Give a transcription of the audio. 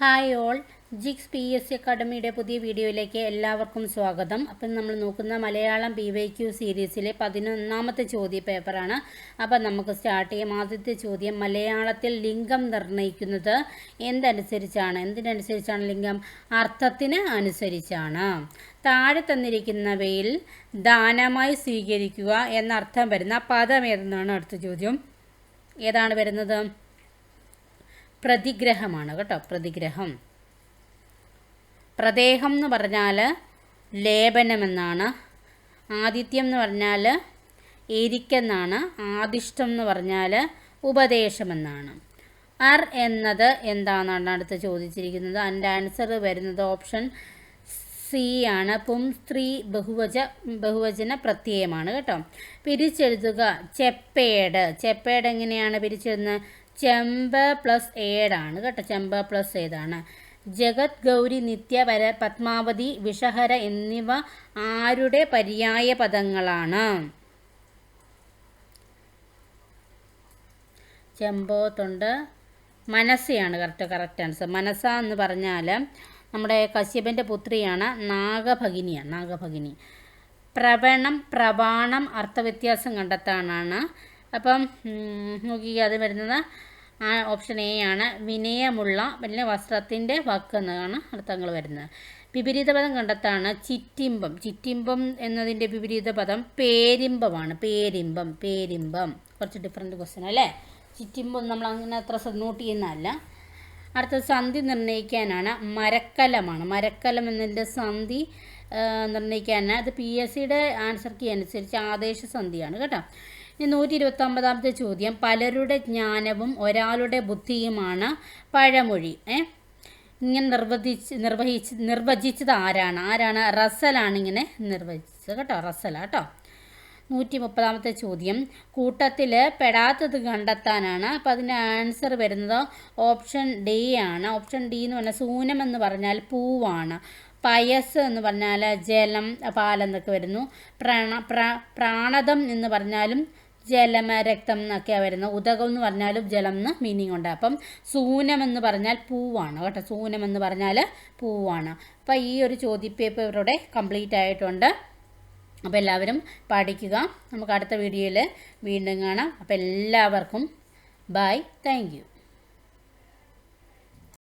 Hi all ജിക്സ് P S C അക്കാഡമിയുടെ പുതിയ വീഡിയോയിലേക്ക് എല്ലാവർക്കും സ്വാഗതം. അപ്പം നമ്മൾ നോക്കുന്ന മലയാളം പി വൈ ക്യു സീരീസിലെ പതിനൊന്നാമത്തെ ചോദ്യ പേപ്പറാണ്. അപ്പം നമുക്ക് സ്റ്റാർട്ട് ചെയ്യാം. ആദ്യത്തെ ചോദ്യം മലയാളത്തിൽ ലിംഗം നിർണയിക്കുന്നത് എന്തനുസരിച്ചാണ്? എന്തിനനുസരിച്ചാണ് ലിംഗം? അർത്ഥത്തിന് അനുസരിച്ചാണ്. താഴെ തന്നിരിക്കുന്നവയിൽ ദാനമായി സ്വീകരിക്കുക എന്നർത്ഥം വരുന്ന പദം ഏതെന്നാണ് അടുത്ത ചോദ്യം? ഏതാണ് വരുന്നത്? പ്രതിഗ്രഹമാണ് കേട്ടോ പ്രതിഗ്രഹം. പ്രദേഹം എന്ന് പറഞ്ഞാൽ ലേപനമെന്നാണ്. ആദിത്യം എന്ന് പറഞ്ഞാൽ എരിക്കെന്നാണ് ആദിഷ്ടം എന്ന് പറഞ്ഞാൽ ഉപദേശമെന്നാണ്. അർ എന്നത് എന്താണെന്നാണ് അടുത്ത് ചോദിച്ചിരിക്കുന്നത്. അതിന്റെ ആൻസർ വരുന്നത് ഓപ്ഷൻ സി ആണ്. പും സ്ത്രീ ബഹുവച ബഹുവചന പ്രത്യയമാണ് കേട്ടോ. പിരിച്ചെഴുതുക ചെപ്പേട്. ചെപ്പേട് എങ്ങനെയാണ് പിരിച്ചെഴുതുന്നത് ചെമ്പ പ്ലസ് ഏടാണ് കേട്ടോ. ചെമ്പ പ്ലസ് ഏതാണ്. ജഗത് ഗൗരി നിത്യവര പത്മാവതി വിഷഹര എന്നിവ ആരുടെ പര്യായ പദങ്ങളാണ്? ചെമ്പോത്തുണ്ട് മനസ്സയാണ് കറക്റ്റ് കറക്റ്റ് ആൻസർ മനസ്സ എന്ന് പറഞ്ഞാൽ നമ്മുടെ കശ്യപന്റെ പുത്രിയാണ് നാഗഭഗിനിയാണ് നാഗഭഗിനി. പ്രവണം പ്രവാണം അർത്ഥവ്യത്യാസം കണ്ടെത്താനാണ്. അപ്പം നോക്കി അത് വരുന്നത്. ഓപ്ഷൻ എ ആണ്. വിനയമുള്ള പിന്നെ വസ്ത്രത്തിന്റെ വക്ക് എന്നതാണ് അർത്ഥങ്ങൾ വരുന്നത്. വിപരീത പദം കണ്ടെത്താണ് ചിറ്റിമ്പം. ചിറ്റിമ്പം എന്നതിന്റെ വിപരീത പദം പേരിമ്പമാണ്. പേരിമ്പം പേരിമ്പം. കുറച്ച് ഡിഫറെന്റ് ക്വസ്റ്റ്യൻ അല്ലേ? ചിറ്റിമ്പം നമ്മൾ അങ്ങനെ അത്ര നോട്ട് ചെയ്യുന്നതല്ല. അടുത്തത് സന്ധി നിർണയിക്കാനാണ്. മരക്കലമാണ്. മരക്കലം എന്നതിന്റെ സന്ധി നിർണയിക്കാനാണ്. അത് പി എസ് സിയുടെ ആൻസർ കീ അനുസരിച്ച് ആദേശ സന്ധിയാണ് കേട്ടോ. ഇനി നൂറ്റി ഇരുപത്തി ഒമ്പതാമത്തെ ചോദ്യം. പലരുടെ ജ്ഞാനവും ഒരാളുടെ ബുദ്ധിയുമാണ് പഴമൊഴി. ഏ? ഇങ്ങനെ നിർവചിച്ച് നിർവഹിച്ച് നിർവചിച്ചത് ആരാണ്? ആരാണ്? റസലാണ് ഇങ്ങനെ നിർവചിച്ചത് കേട്ടോ. റസല കേട്ടോ. നൂറ്റി മുപ്പതാമത്തെ ചോദ്യം. കൂട്ടത്തിൽ പെടാത്തത് കണ്ടെത്താനാണ്. അപ്പോൾ അതിന്റെ ആൻസർ വരുന്നത് ഓപ്ഷൻ ഡി ആണ്. ഓപ്ഷൻ ഡി എന്ന് പറഞ്ഞാൽ സൂനം എന്ന് പറഞ്ഞാൽ പൂവാണ്. പയസ് എന്ന് പറഞ്ഞാൽ ജലം പാലെന്നൊക്കെ വരുന്നു. പ്രാണ പ്രാ പ്രാണതം എന്ന് പറഞ്ഞാലും ജലം രക്തം എന്നൊക്കെയാണ് വരുന്നത്. ഉദകം എന്ന് പറഞ്ഞാലും ജലം എന്ന് മീനിങ് ഉണ്ട്. അപ്പം സൂനം എന്ന് പറഞ്ഞാൽ പൂവാണ് കേട്ടോ. സൂനം എന്ന് പറഞ്ഞാൽ പൂവാണ്. അപ്പോൾ ഈ ഒരു ചോദ്യപേപ്പർ ഇവരുടെ കംപ്ലീറ്റ് ആയിട്ടുണ്ട്. അപ്പോൾ എല്ലാവരും പഠിക്കുക. നമുക്ക് അടുത്ത വീഡിയോയിൽ വീണ്ടും കാണാം. അപ്പോൾ എല്ലാവർക്കും ബൈ താങ്ക്